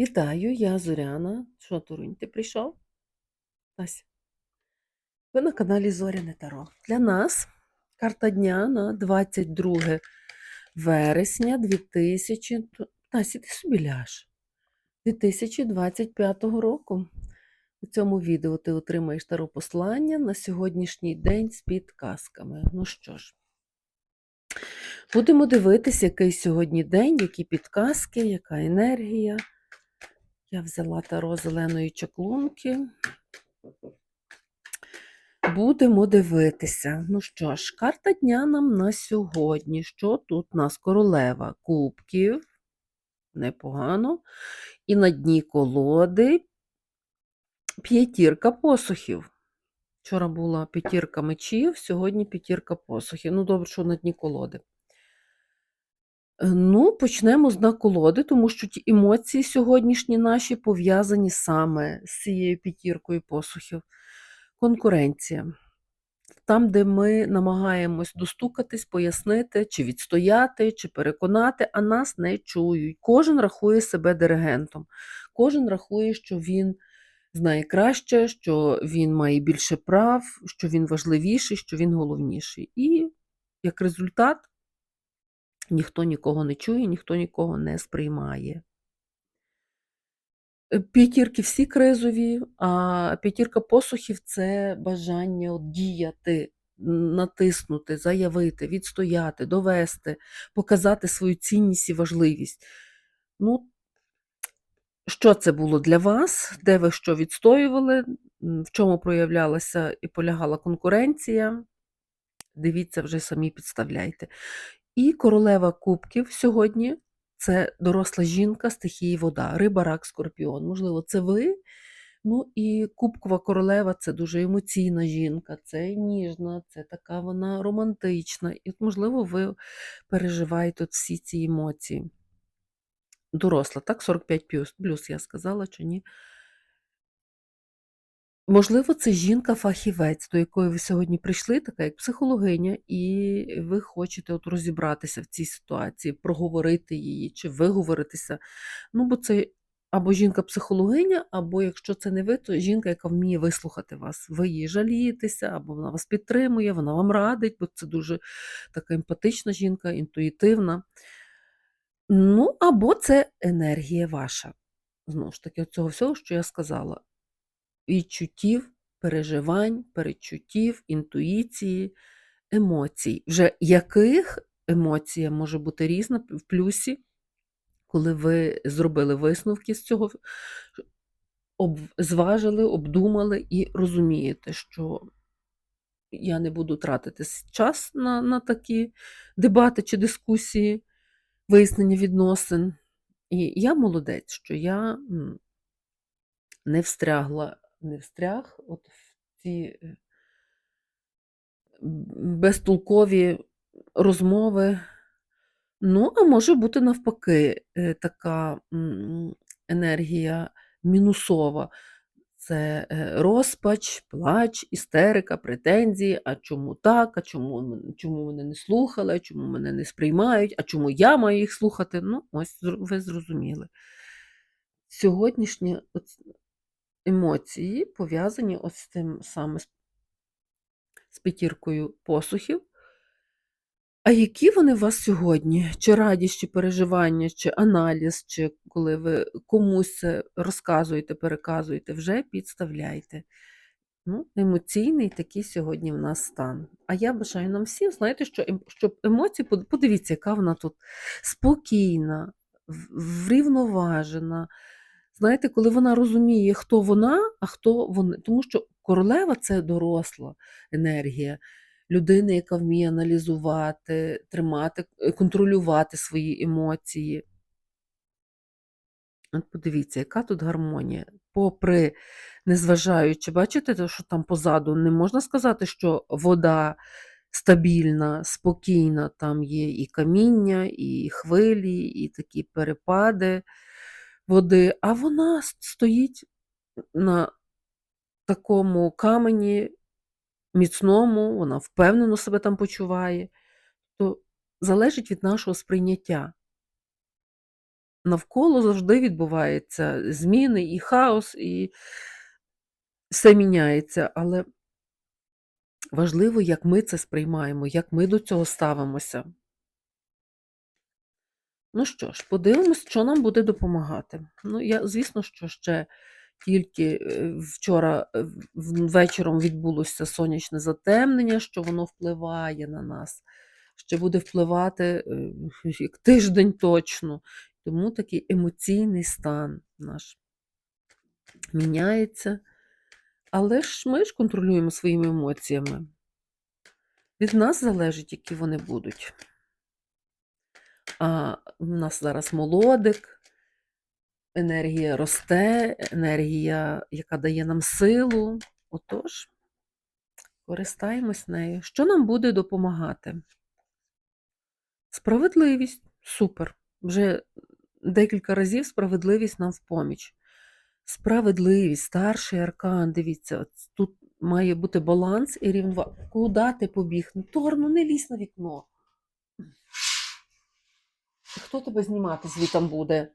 Вітаю, я Зоряна. Що, Турунь, ти прийшов? Тась. Ви на каналі Зоряне Таро. Для нас карта дня на 22 вересня 2000... Тась, іди собі ляж. 2025 року. У цьому відео ти отримаєш таро послання на сьогоднішній день з підказками. Ну що ж, будемо дивитися, який сьогодні день, які підказки, яка енергія. Я взяла таро зеленої чаклунки. Будемо дивитися. Ну що ж, карта дня нам на сьогодні. Що тут у нас? Королева кубків. Непогано. І на дні колоди п'ятірка посухів. Вчора була п'ятірка мечів, сьогодні п'ятірка посухів. Ну, добре, що на дні колоди. Ну, почнемо з дна колоди, тому що ті емоції сьогоднішні наші пов'язані саме з цією п'ятіркою посухів. Конкуренція. Там, де ми намагаємось достукатись, пояснити, чи відстояти, чи переконати, а нас не чують. Кожен рахує себе диригентом, кожен рахує, що він знає краще, що він має більше прав, що він важливіший, що він головніший. І як результат ніхто нікого не чує, ніхто нікого не сприймає. Е, П'ятірки всі кризові, а п'ятірка посухів це бажання діяти, натиснути, заявити, відстояти, довести, показати свою цінність і важливість. Ну, що це було для вас? Де ви що відстоювали? В чому проявлялася і полягала конкуренція? Дивіться, вже самі підставляйте. І королева кубків сьогодні це доросла жінка стихії вода, риба, рак, скорпіон. Можливо, це ви. Ну і кубкова королева це дуже емоційна жінка, це ніжна, це така вона романтична. І, можливо, ви переживаєте всі ці емоції. Доросла, так? 45 плюс, плюс я сказала, чи ні? Можливо, це жінка-фахівець, до якої ви сьогодні прийшли, така як психологиня, і ви хочете от розібратися в цій ситуації, проговорити її чи виговоритися. Ну, бо це або жінка-психологиня, або якщо це не ви, то жінка, яка вміє вислухати вас. Ви її жалієтеся, або вона вас підтримує, вона вам радить, бо це дуже така емпатична жінка, інтуїтивна. Ну, або це енергія ваша. Знову ж таки, цього всього, що я сказала відчуттів, переживань, перечуттів, інтуїції, емоцій, вже яких емоція може бути різна в плюсі, коли ви зробили висновки з цього, зважили, обдумали і розумієте, що я не буду тратити час на, на такі дебати чи дискусії, вияснення відносин. І я молодець, що я не встрягла, не встряг от в ці е, безтолкові розмови. Ну, а може бути навпаки, е, така енергія мінусова. Це е, розпач, плач, істерика, претензії, а чому так, а чому, чому мене не слухали, чому мене не сприймають, а чому я маю їх слухати. Ну, ось ви зрозуміли. Сьогоднішні оц- емоції пов'язані ось з тим саме з п'ятіркою посухів. А які вони у вас сьогодні? Чи радість, чи переживання, чи аналіз, чи коли ви комусь розказуєте, переказуєте, вже підставляйте. Ну, емоційний такий сьогодні в нас стан. А я бажаю нам всім, знаєте, що, ем- щоб емоції, подивіться, яка вона тут спокійна, врівноважена. Знаєте, коли вона розуміє, хто вона, а хто вони. Тому що королева це доросла енергія людини, яка вміє аналізувати, тримати, е, контролювати свої емоції. От подивіться, яка тут гармонія. Попри, незважаючи, бачите, те, що там позаду, не можна сказати, що вода стабільна, спокійна, там є і каміння, і хвилі, і такі перепади води, а вона стоїть на такому камені міцному, вона впевнено себе там почуває. То залежить від нашого сприйняття. навколо завжди відбуваються зміни і хаос, і все міняється. Але важливо, як ми це сприймаємо, як ми до цього ставимося. Ну що ж, подивимось, що нам буде допомагати. Ну, я, звісно, що ще тільки е, вчора е, вечором відбулося сонячне затемнення, що воно впливає на нас. Ще буде впливати е, як тиждень точно. Тому такий емоційний стан наш міняється. Але ж ми ж контролюємо своїми емоціями. Від нас залежить, які вони будуть. А в нас зараз молодик, енергія росте, енергія, яка дає нам силу. Отож, користаємось нею. Що нам буде допомагати? Справедливість супер. Вже декілька разів справедливість нам в поміч. Справедливість, старший аркан, дивіться, тут має бути баланс і рівновага. Куди ти побіг? Ну, Тор, ну не лізь на вікно. Хто тебе знімати звітом буде?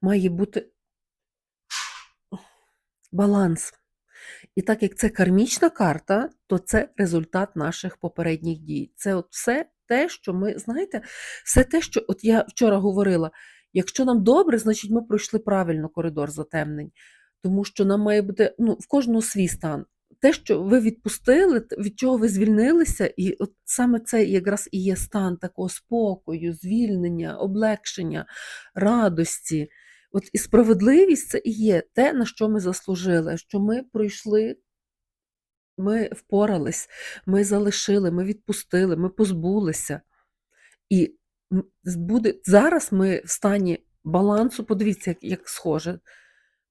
Має бути баланс. І так як це кармічна карта, то це результат наших попередніх дій. Це от все те, що ми, знаєте, все те, що от я вчора говорила, якщо нам добре, значить ми пройшли правильно коридор затемнень. Тому що нам має бути ну, в кожного свій стан. Те, що ви відпустили, від чого ви звільнилися, і от саме це якраз і є стан такого спокою, звільнення, облегшення, радості. От і справедливість це і є те, на що ми заслужили, що ми пройшли, ми впорались, ми залишили, ми відпустили, ми позбулися. І буде, зараз ми в стані балансу, подивіться, як, як схоже.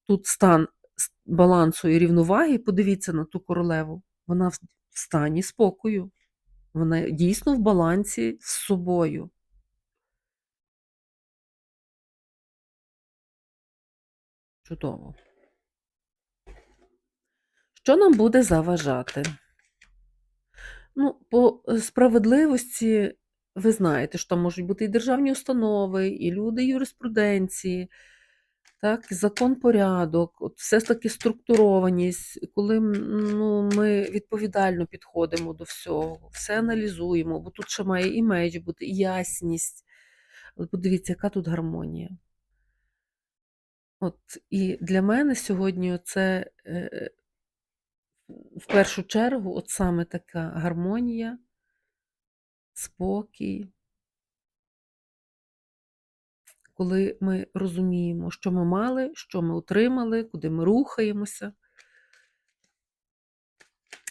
Тут стан балансу і рівноваги, подивіться на ту королеву. Вона в стані спокою. Вона дійсно в балансі з собою. Чудово. Що нам буде заважати? Ну, по е, справедливості, ви знаєте, що там можуть бути і державні установи, і люди юриспруденції, так, закон, порядок, от все ж таки структурованість, коли ну, ми відповідально підходимо до всього, все аналізуємо, бо тут ще має і меч бути, і ясність. От подивіться, яка тут гармонія. От, і для мене сьогодні це в першу чергу, от саме така гармонія, спокій, коли ми розуміємо, що ми мали, що ми отримали, куди ми рухаємося,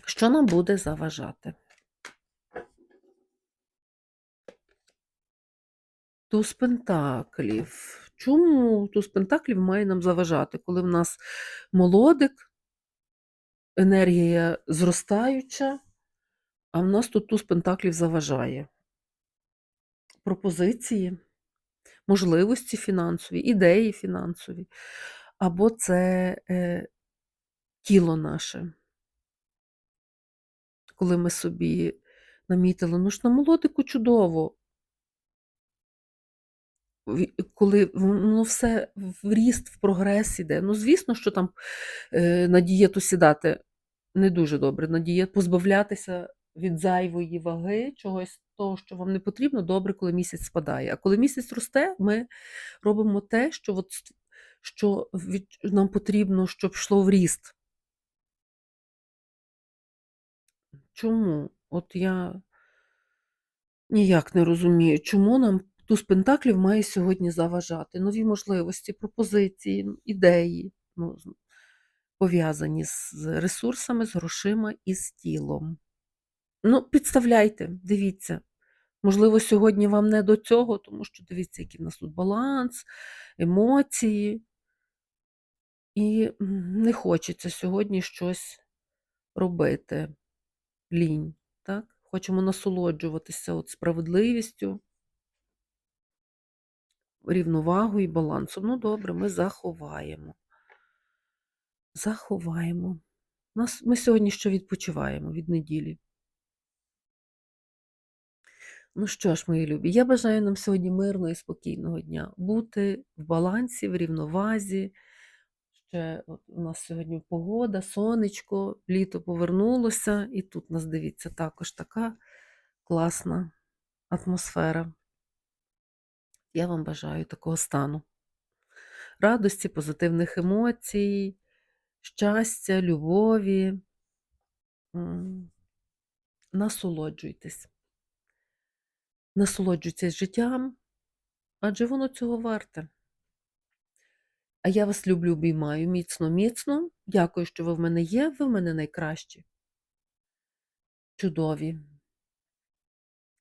що нам буде заважати. Туз пентаклів. Чому туз пентаклів має нам заважати, коли в нас молодик, енергія зростаюча, а в нас тут туз пентаклів заважає? Пропозиції, можливості фінансові, ідеї фінансові, або це е, тіло наше. Коли ми собі намітили, ну ж на молодику чудово, коли воно все в ріст, в прогрес іде. Ну, звісно, що там е, на дієту сідати не дуже добре. На дієту позбавлятися від зайвої ваги, чогось того, що вам не потрібно, добре, коли місяць спадає. А коли місяць росте, ми робимо те, що, от, що від, нам потрібно, щоб йшло в ріст. Чому? От я ніяк не розумію, чому нам туз пентаклів має сьогодні заважати. Нові можливості, пропозиції, ідеї, ну, пов'язані з ресурсами, з грошима і з тілом. Ну, підставляйте, дивіться. Можливо, сьогодні вам не до цього, тому що дивіться, який в нас тут баланс, емоції. І не хочеться сьогодні щось робити. Лінь. Так? Хочемо насолоджуватися от справедливістю, рівновагою і балансом. Ну, добре, ми заховаємо. Заховаємо. Нас, ми сьогодні ще відпочиваємо від неділі. Ну що ж, мої любі, я бажаю нам сьогодні мирного і спокійного дня, бути в балансі, в рівновазі. Ще от у нас сьогодні погода, сонечко, літо повернулося, і тут нас, дивіться, також така класна атмосфера. Я вам бажаю такого стану. Радості, позитивних емоцій, щастя, любові. Насолоджуйтесь. Насолоджуйтесь життям, адже воно цього варте. А я вас люблю, обіймаю міцно, міцно. Дякую, що ви в мене є. Ви в мене найкращі. Чудові,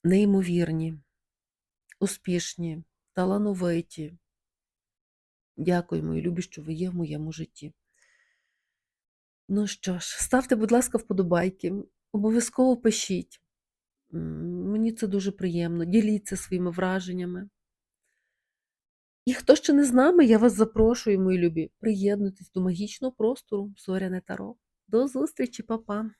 неймовірні, успішні, талановиті. Дякую, мої любі, що ви є в моєму житті. Ну що ж, ставте, будь ласка, вподобайки, обов'язково пишіть. Мені це дуже приємно. Діліться своїми враженнями. І хто ще не з нами, я вас запрошую, мої любі, приєднуйтесь до магічного простору Зоряне Таро. До зустрічі, па-па!